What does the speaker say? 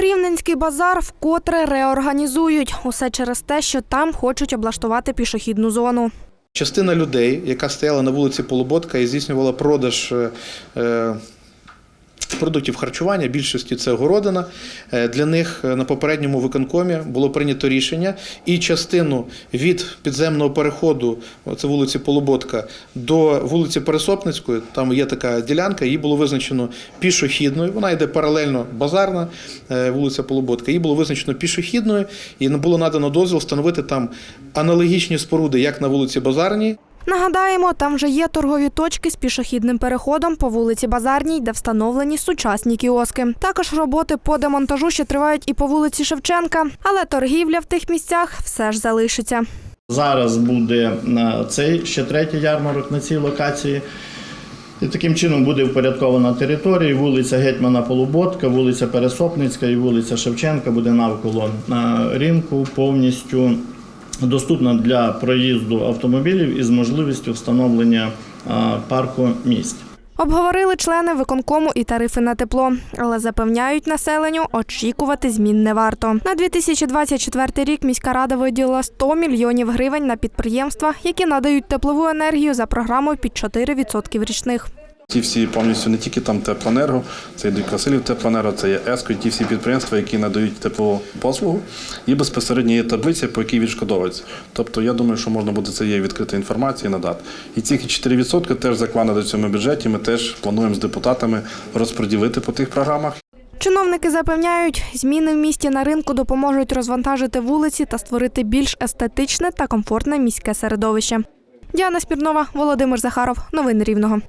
Рівненський базар вкотре реорганізують. Усе через те, що там хочуть облаштувати пішохідну зону. Частина людей, яка стояла на вулиці Полуботка і здійснювала продаж е, е, продуктів харчування, більшості це городина. е, Для них е, на попередньому виконкомі було прийнято рішення і частину від підземного переходу, це вулиці Полуботка, до вулиці Пересопницької, там є така ділянка, її було визначено пішохідною. Вона йде паралельно базарна е, вулиця Полуботка. Її було визначено пішохідною і було надано дозвіл встановити там аналогічні споруди, як на вулиці Базарній, Нагадаємо, там вже є торгові точки з пішохідним переходом по вулиці Базарній, де встановлені сучасні кіоски. Також роботи по демонтажу ще тривають і по вулиці Шевченка, але торгівля в тих місцях все ж залишиться. Зараз буде цей ще третій ярмарок на цій локації. І таким чином буде впорядкована територія. Вулиця Гетьмана Полуботка, вулиця Пересопницька і вулиця Шевченка буде навколо на ринку повністю доступна для проїзду автомобілів із можливістю встановлення парку місць. Обговорили члени виконкому і тарифи на тепло, але запевняють населенню, очікувати змін не варто. На 2024 рік міська рада виділила 100 мільйонів гривень на підприємства, які надають теплову енергію за програмою під 4% річних. Ті всі повністю не тільки там теплоенерго, це йдуть Красилів теплоенерго, це є ЕСКО, і ті всі підприємства, які надають теплову послугу, і безпосередньо є таблиця, по якій відшкодовується. Тобто я думаю, що можна буде це є відкрита інформація надати. І ці 4% теж закладено в цьому бюджеті. Ми теж плануємо з депутатами розподілити по тих програмах. Чиновники запевняють, зміни в місті на ринку допоможуть розвантажити вулиці та створити більш естетичне та комфортне міське середовище. Діана Спірнова, Володимир Захаров. Новини Рівного.